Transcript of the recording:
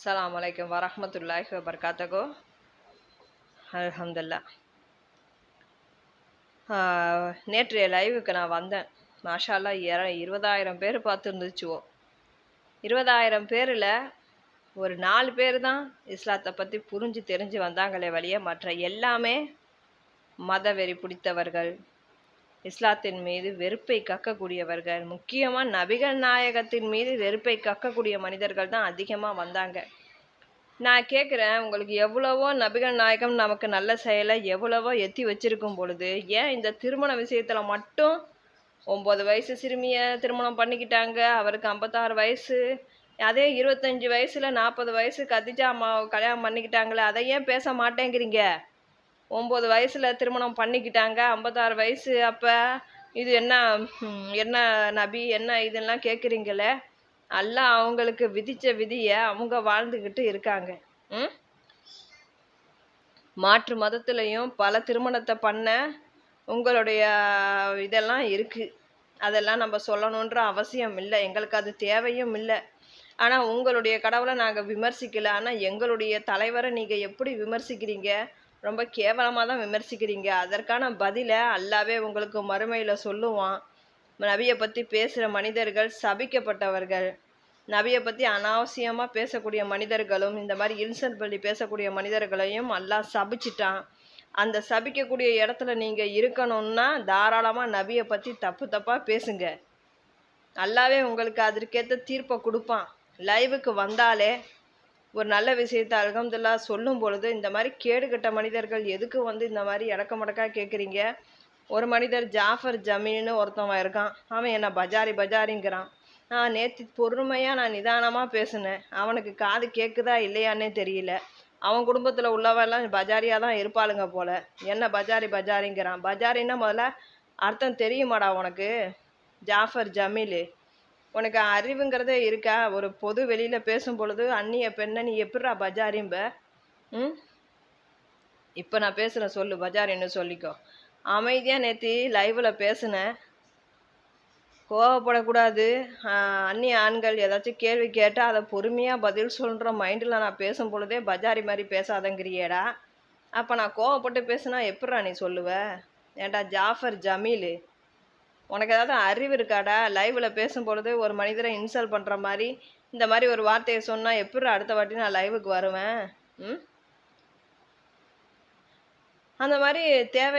அஸ்லாம் வலைக்கம் வரஹ்மத்துல்லாஹி வபர்காத்தகோ அலமதுல்லா நேற்றைய லைவுக்கு நான் வந்தேன். மாஷாலா இர இருபதாயிரம் பேர் பார்த்துருந்துச்சுவோம் இருபதாயிரம் பேரில் ஒரு நாலு பேர் தான் இஸ்லாத்தை பற்றி புரிஞ்சு தெரிஞ்சு வந்தாங்களே வழிய மற்ற எல்லாமே மதவெறி பிடித்தவர்கள் இஸ்லாத்தின் மீது வெறுப்பை கக்கக்கூடியவர்கள். முக்கியமாக நபிகள் நாயகத்தின் மீது வெறுப்பை கக்கக்கூடிய மனிதர்கள் தான் அதிகமாக வந்தாங்க. நான் கேட்குறேன் உங்களுக்கு எவ்வளவோ நபிகள் நாயகம் நமக்கு நல்ல செயலை எவ்வளவோ எத்தி வச்சிருக்கும் பொழுது ஏன் இந்த திருமண விஷயத்தில் மட்டும் ஒம்பது வயசு சிறுமியை திருமணம் பண்ணிக்கிட்டாங்க அவருக்கு ஐம்பத்தாறு வயசு அதே இருபத்தஞ்சி வயசில் நாற்பது வயசு கதிஜா அம்மாவை கல்யாணம் பண்ணிக்கிட்டாங்களே அதை ஏன் பேச மாட்டேங்கிறீங்க? ஒம்பது வயசில் திருமணம் பண்ணிக்கிட்டாங்க. ஐம்பத்தாறு வயசு அப்போ இது என்ன என்ன நபி என்ன இதெல்லாம் கேட்குறீங்களே எல்லாம் அவங்களுக்கு விதித்த விதியை அவங்க வாழ்ந்துக்கிட்டு இருக்காங்க. ம்? மாற்று மதத்துலேயும் பல திருமணத்தை பண்ண உங்களுடைய இதெல்லாம் இருக்குது அதெல்லாம் நம்ம சொல்லணுன்ற அவசியம் இல்லை. எங்களுக்கு அது தேவையும் இல்லை. ஆனால் உங்களுடைய கடவுளை நாங்கள் விமர்சிக்கல. ஆனால் எங்களுடைய தலைவரை நீங்கள் எப்படி விமர்சிக்கிறீங்க? ரொம்ப கேவலமாக தான் விமர்சிக்கிறீங்க. அதற்கான பதிலை அல்லாவே உங்களுக்கு மறுமையில் சொல்லுவான். நபியை பற்றி பேசுகிற மனிதர்கள் சபிக்கப்பட்டவர்கள். நபியை பற்றி அனாவசியமாக பேசக்கூடிய மனிதர்களும் இந்த மாதிரி இன்சல்ட் பண்ணி பேசக்கூடிய மனிதர்களையும் அல்லாஹ் சபிச்சிட்டான். அந்த சபிக்கக்கூடிய இடத்துல நீங்கள் இருக்கணும்னா தாராளமாக நபியை பற்றி தப்பு தப்பாக பேசுங்க. நல்லாவே உங்களுக்கு அதற்கேற்ற தீர்ப்பை கொடுப்பான். லைவுக்கு வந்தாலே ஒரு நல்ல விஷயத்த அலகம்துல்லா சொல்லும் பொழுது இந்த மாதிரி கேடுகட்ட மனிதர்கள் எதுக்கு வந்து இந்த மாதிரி இடக்க மடக்கா கேட்குறீங்க ஒரு மனிதர் ஜாஃபர் ஜமீன்னு ஒருத்தவன் இருக்கான். அவன் என்ன பஜாரி பஜாரிங்கிறான். நான் நேற்று பொறுமையாக நான் நிதானமாக பேசினேன். அவனுக்கு காது கேட்குதா இல்லையான்னே தெரியல. அவன் குடும்பத்தில் உள்ளவெல்லாம் பஜாரியாக தான் இருப்பாளுங்க போல. என்ன பஜாரி பஜாரிங்கிறான்? பஜாரின்னா முதல்ல அர்த்தம் தெரியுமாடா உனக்கு? ஜாஃபர் ஜமீல். உனக்கு அறிவுங்கிறதே இருக்கா? ஒரு பொது வெளியில் பேசும் பொழுது அந்நிய பெண்ணை நீ எப்படிடா பஜாரிம்ப? ம்? இப்போ நான் பேசுகிறேன் சொல்லு பஜாரின்னு சொல்லிக்கோ. அமைதியாக நேற்றி லைவில் பேசினேன் கோவப்படக்கூடாது. அந்நிய ஆண்கள் ஏதாச்சும் கேள்வி கேட்டால் அதை பொறுமையாக பதில் சொல்கிற மைண்டில் நான் பேசும் பொழுதே பஜாரி மாதிரி பேசாதங்கிறியேடா. அப்போ நான் கோவப்பட்டு பேசுனா எப்படிடா நீ சொல்லுவ? ஏன்டா ஜாஃபர் ஜமீலு. உனக்கு ஏதாவது அறிவு இருக்காடா? லைவில் பேசும் பொழுது ஒரு மனிதரை இன்சல்ட் பண்ணுற மாதிரி இந்த மாதிரி ஒரு வார்த்தையை சொன்னால் எப்படி அடுத்த வாட்டி நான் லைவுக்கு வருவேன்? ம்? அந்த மாதிரி தேவை